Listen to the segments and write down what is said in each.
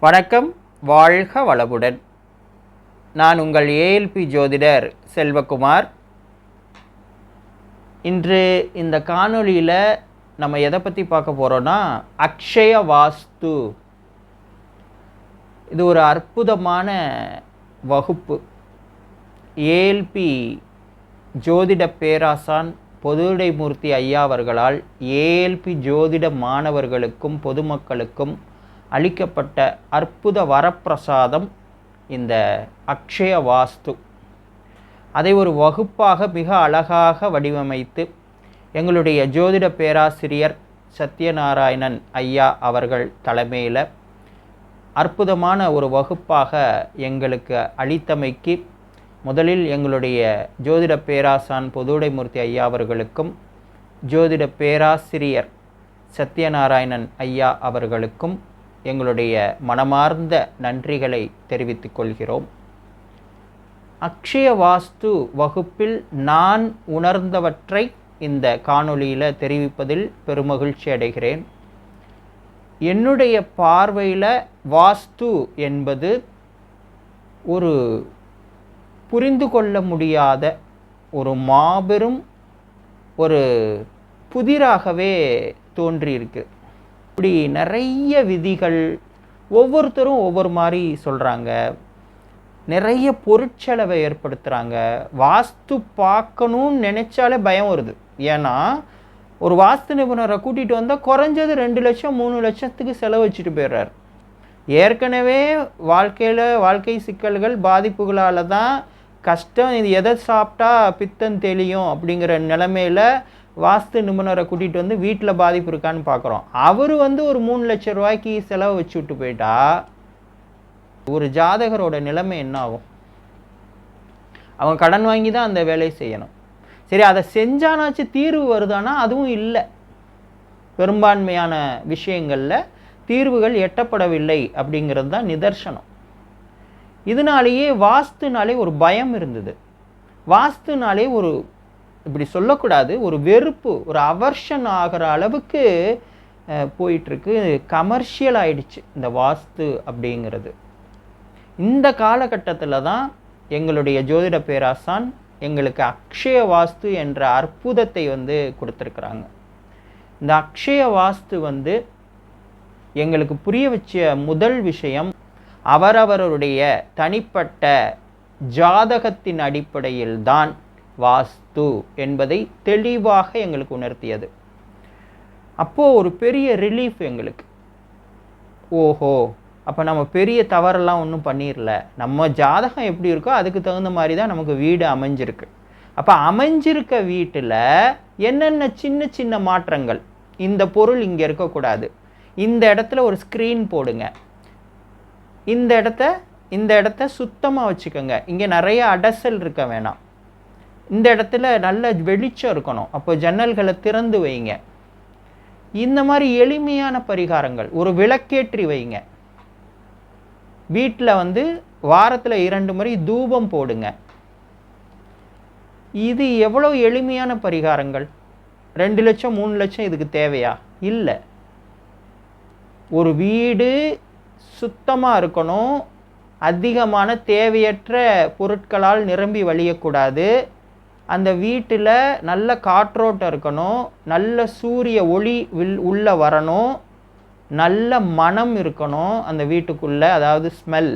வணக்கம் வாழ்க வளமுடன். நான் உங்கள் ஏஎல்பி ஜோதிடர் செல்வகுமார். இன்று இந்த காணொளியில் நம்ம எதை பற்றி பார்க்க போகிறோன்னா அக்ஷய வாஸ்து. இது ஒரு அற்புதமான வகுப்பு. ஏஎல்பி ஜோதிட பேராசான் பொதுடைமூர்த்தி ஐயா அவர்களால் ஏஎல்பி ஜோதிட மாணவர்களுக்கும் பொதுமக்களுக்கும் அளிக்கப்பட்ட அற்புத வரப்பிரசாதம் இந்த அக்ஷய வாஸ்து. அதை ஒரு வகுப்பாக மிக அழகாக வடிவமைத்து எங்களுடைய ஜோதிட பேராசிரியர் சத்யநாராயணன் ஐயா அவர்கள் தலைமையில் அற்புதமான ஒரு வகுப்பாக எங்களுக்கு அளித்தமைக்கு முதலில் எங்களுடைய ஜோதிட பேராசான் பொதுடைமூர்த்தி ஐயா அவர்களுக்கும் ஜோதிட பேராசிரியர் சத்யநாராயணன் ஐயா அவர்களுக்கும் எங்களுடைய மனமார்ந்த நன்றிகளை தெரிவித்துக் கொள்கிறோம். அக்ஷய வாஸ்து வகுப்பில் நான் உணர்ந்தவற்றை இந்த காணொளியில் தெரிவிப்பதில் பெருமகிழ்ச்சி அடைகிறேன். என்னுடைய பார்வையில் வாஸ்து என்பது ஒரு புரிந்து கொள்ள முடியாத ஒரு மாபெரும் ஒரு புதிராகவே தோன்றியிருக்கு. இப்படி நிறைய விதிகள் ஒவ்வொருத்தரும் ஒவ்வொரு மாதிரி சொல்கிறாங்க நிறைய பொருட்செலவை ஏற்படுத்துகிறாங்க வாஸ்து பார்க்கணும்னு நினச்சாலே பயம் வருது. ஏன்னா ஒரு வாஸ்து நிபுணரை கூட்டிகிட்டு வந்தால் குறைஞ்சது ரெண்டு லட்சம் மூணு லட்சத்துக்கு செலவு வச்சுட்டு போயிடுறாரு. ஏற்கனவே வாழ்க்கையில் வாழ்க்கை சிக்கல்கள் பாதிப்புகளால் தான் கஷ்டம் இது எதை சாப்பிட்டா பித்தம் தெளியும் அப்படிங்கிற நிலமையில் வாஸ்து நிபுணரை கூட்டிகிட்டு வந்து வீட்டில் பாதிப்பு இருக்கான்னு பார்க்குறோம் அவர் வந்து ஒரு மூணு லட்ச ரூபாய்க்கு செலவு வச்சு விட்டு போயிட்டா ஒரு ஜாதகரோட நிலைமை என்ன ஆகும்? அவன் கடன் வாங்கி தான் அந்த வேலையை செய்யணும். சரி அதை செஞ்சானாச்சு தீர்வு வருதானா? அதுவும் இல்லை. பெரும்பான்மையான விஷயங்களில் தீர்வுகள் எட்டப்படவில்லை அப்படிங்கிறது தான் நிதர்சனம். இதனாலேயே வாஸ்துனாலே ஒரு பயம் இருந்தது. வாஸ்துனாலே ஒரு இப்படி சொல்லக்கூடாது. ஒரு வெறுப்பு ஒரு அவர்ஷன் ஆகிற அளவுக்கு போயிட்டுருக்கு. கமர்ஷியல் ஆயிடுச்சு இந்த வாஸ்து அப்படிங்கிறது. இந்த காலகட்டத்தில் தான் எங்களுடைய ஜோதிட பேராசான் எங்களுக்கு அக்ஷய வாஸ்து என்ற அற்புதத்தை வந்து கொடுத்துருக்குறாங்க. இந்த அக்ஷய வாஸ்து வந்து எங்களுக்கு புரிய வச்ச முதல் விஷயம் அவரவருடைய தனிப்பட்ட ஜாதகத்தின் அடிப்படையில் தான் வாஸ்து என்பதை தெளிவாக எங்களுக்கு உணர்த்தியது. அப்போது ஒரு பெரிய ரிலீஃப் எங்களுக்கு. ஓஹோ அப்போ நம்ம பெரிய தவறெல்லாம் ஒன்றும் பண்ணிடல நம்ம ஜாதகம் எப்படி இருக்கோ அதுக்கு தகுந்த மாதிரி தான் நமக்கு வீடு அமைஞ்சிருக்கு. அப்போ அமைஞ்சிருக்க வீட்டில் என்னென்ன சின்ன சின்ன மாற்றங்கள்? இந்த பொருள் இங்கே இருக்கக்கூடாது. இந்த இடத்துல ஒரு ஸ்க்ரீன் போடுங்க. இந்த இடத்த இந்த இடத்த சுத்தமாக வச்சுக்கோங்க. இங்கே நிறைய அடசல் இருக்க வேணாம். இந்த இடத்துல நல்ல வெளிச்சம் இருக்கணும். அப்போ ஜன்னல்களை திறந்து வைங்க. இந்த மாதிரி எளிமையான பரிகாரங்கள். ஒரு விளக்கேற்றி வைங்க. வீட்டில் வந்து வாரத்தில் இரண்டு முறை தூபம் போடுங்க. இது எவ்வளோ எளிமையான பரிகாரங்கள்? ரெண்டு லட்சம் மூணு லட்சம் இதுக்கு தேவையா? இல்லை. ஒரு வீடு சுத்தமாக இருக்கணும். அதிகமான தேவையற்ற பொருட்களால் நிரம்பி வழியக்கூடாது. அந்த வீட்டில் நல்ல காற்றோட்டம் இருக்கணும் நல்ல சூரிய ஒளி வில் உள்ளே வரணும் நல்ல மனம் இருக்கணும் அந்த வீட்டுக்குள்ளே அதாவது ஸ்மெல்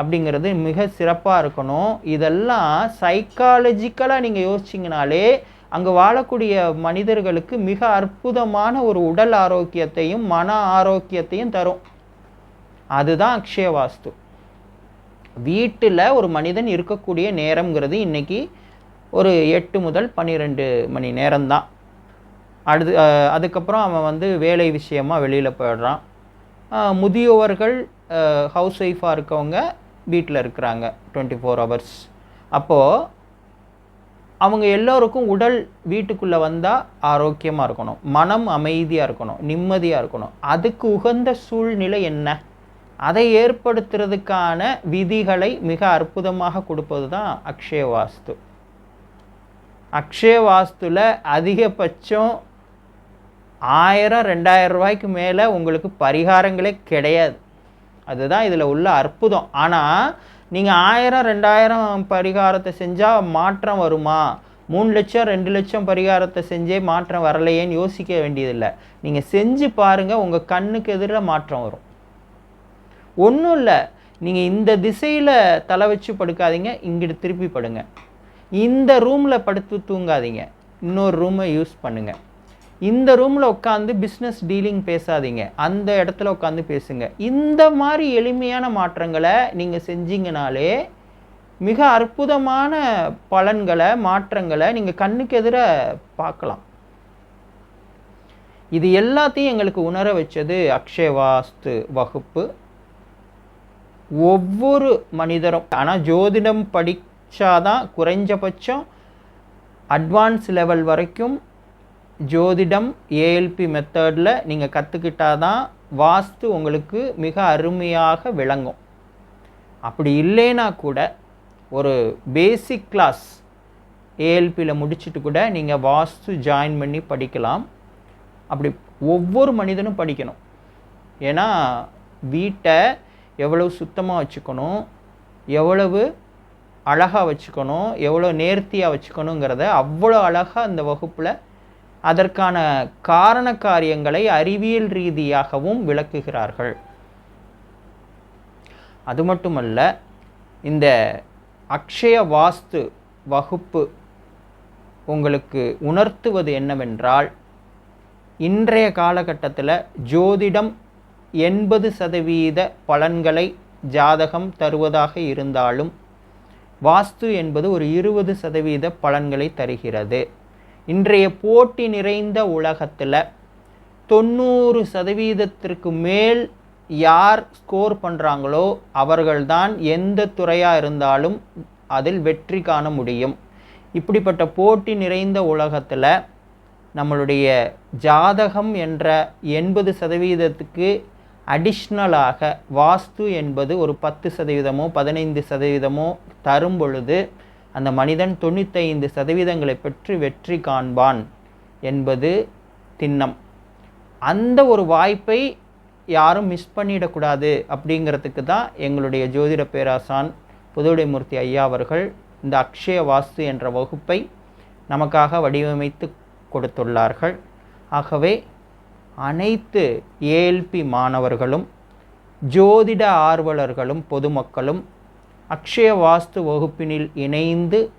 அப்படிங்கிறது மிக சிறப்பாக இருக்கணும். இதெல்லாம் சைக்காலஜிக்கலாக நீங்கள் யோசிச்சிங்கனாலே அங்கே வாழக்கூடிய மனிதர்களுக்கு மிக அற்புதமான ஒரு உடல் ஆரோக்கியத்தையும் மன ஆரோக்கியத்தையும் தரும். அதுதான் அக்ஷய வாஸ்து வீட்டில் ஒரு மனிதன் இருக்கக்கூடிய நேரங்கிறது இன்றைக்கி ஒரு எட்டு முதல் பன்னிரெண்டு மணி நேரம்தான். அடுத்து அதுக்கப்புறம் அவன் வந்து வேலை விஷயமாக வெளியில் போயிடுறான். முதியோர்கள் ஹவுஸ் ஒய்ஃபாக இருக்கவங்க வீட்டில் இருக்கிறாங்க டுவெண்ட்டி ஃபோர் ஹவர்ஸ் அப்போது அவங்க எல்லோருக்கும் உடல் வீட்டுக்குள்ளே வந்தால் ஆரோக்கியமாக இருக்கணும். மனம் அமைதியாக இருக்கணும் நிம்மதியாக இருக்கணும். அதுக்கு உகந்த சூழ்நிலை என்ன? அதை ஏற்படுத்துறதுக்கான விதிகளை மிக அற்புதமாக கொடுப்பது தான் அக்ஷய வாஸ்து அக்ஷய வாஸ்துவில் அதிகபட்சம் ஆயிரம் ரெண்டாயிரம் ரூபாய்க்கு மேலே உங்களுக்கு பரிகாரங்களே கிடையாது. அதுதான் இதில் உள்ள அற்புதம். ஆனால் நீங்கள் ஆயிரம் ரெண்டாயிரம் பரிகாரத்தை செஞ்சால் மாற்றம் வருமா? மூணு லட்சம் ரெண்டு லட்சம் பரிகாரத்தை செஞ்சே மாற்றம் வரலையேன்னு யோசிக்க வேண்டியதில்லை. நீங்கள் செஞ்சு பாருங்கள் உங்கள் கண்ணுக்கு எதிரில் மாற்றம் வரும். ஒன்றும் இல்லை. நீங்கள் இந்த திசையில் தலை வச்சு படுக்காதீங்க இங்கிட்டு திருப்பி படுங்க. இந்த ரூமில் படுத்து தூங்காதீங்க. இன்னொரு ரூமை யூஸ் பண்ணுங்கள் இந்த ரூமில் உட்காந்து பிஸ்னஸ் டீலிங் பேசாதீங்க. அந்த இடத்துல உட்காந்து பேசுங்க. இந்த மாதிரி எளிமையான மாற்றங்களை நீங்கள் செஞ்சீங்கனாலே மிக அற்புதமான பலன்களை மாற்றங்களை நீங்கள் கண்ணுக்கு எதிர பார்க்கலாம். இது எல்லாத்தையும் எங்களுக்கு உணர வச்சது அக்ஷயவாஸ்து வகுப்பு. ஒவ்வொரு மனிதரும் ஆனால் ஜோதிடம் படி படித்தாதான் குறைஞ்சபட்சம் அட்வான்ஸ் லெவல் வரைக்கும் ஜோதிடம் ஏஎல்பி மெத்தடில் நீங்கள் கற்றுக்கிட்டாதான் வாஸ்து உங்களுக்கு மிக அருமையாக விளங்கும். அப்படி இல்லைன்னா கூட ஒரு பேசிக் கிளாஸ் ஏஎல்பியில் முடிச்சுட்டு கூட நீங்கள் வாஸ்து ஜாயின் பண்ணி படிக்கலாம். அப்படி ஒவ்வொரு மனிதனும் படிக்கணும். ஏன்னா வீட்டை எவ்வளவு சுத்தமாக வச்சுக்கணும் எவ்வளவு அழகாக வச்சுக்கணும் எவ்வளோ நேர்த்தியாக வச்சுக்கணுங்கிறத அவ்வளோ அழகாக அந்த வகுப்பில் அதற்கான காரண காரியங்களை அறிவியல் ரீதியாகவும் விளக்குகிறார்கள். அது மட்டுமல்ல இந்த அக்ஷய வாஸ்து வகுப்பு உங்களுக்கு உணர்த்துவது என்னவென்றால் இன்றைய காலகட்டத்தில் ஜோதிடம் எண்பது சதவீத பலன்களை ஜாதகம் தருவதாக இருந்தாலும் வாஸ்து என்பது ஒரு இருபது சதவீத பலன்களை தருகிறது. இன்றைய போட்டி நிறைந்த உலகத்தில் தொண்ணூறு சதவீதத்திற்கு மேல் யார் ஸ்கோர் பண்ணுறாங்களோ அவர்கள்தான் எந்த துறையாக இருந்தாலும் அதில் வெற்றி காண முடியும். இப்படிப்பட்ட போட்டி நிறைந்த உலகத்தில் நம்மளுடைய ஜாதகம் என்ற எண்பது சதவீதத்துக்கு அடிஷ்னலாக வாஸ்து என்பது ஒரு பத்து சதவீதமோ பதினைந்து சதவீதமோ தரும் பொழுது அந்த மனிதன் தொண்ணூத்தைந்து சதவீதங்களை பெற்று வெற்றி காண்பான் என்பது திண்ணம். அந்த ஒரு வாய்ப்பை யாரும் மிஸ் பண்ணிடக்கூடாது அப்படிங்கிறதுக்கு தான் எங்களுடைய ஜோதிட பேராசான் புதுவுடைமூர்த்தி ஐயா அவர்கள் இந்த அக்ஷய வாஸ்து என்ற வகுப்பை நமக்காக வடிவமைத்து கொடுத்துள்ளார்கள். ஆகவே அனைத்து ஏஎல்பி மாணவர்களும் ஜோதிட ஆர்வலர்களும் பொதுமக்களும் அக்ஷய வாஸ்து வகுப்பினில் இணைந்து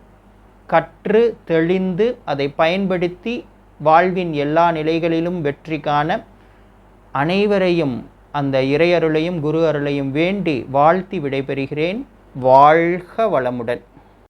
கற்று தெளிந்து அதை பயன்படுத்தி வாழ்வின் எல்லா நிலைகளிலும் வெற்றி காண அனைவரையும் அந்த இறையருளையும் குரு அருளையும் வேண்டி வாழ்த்தி விடைபெறுகிறேன். வாழ்க வளமுடன்.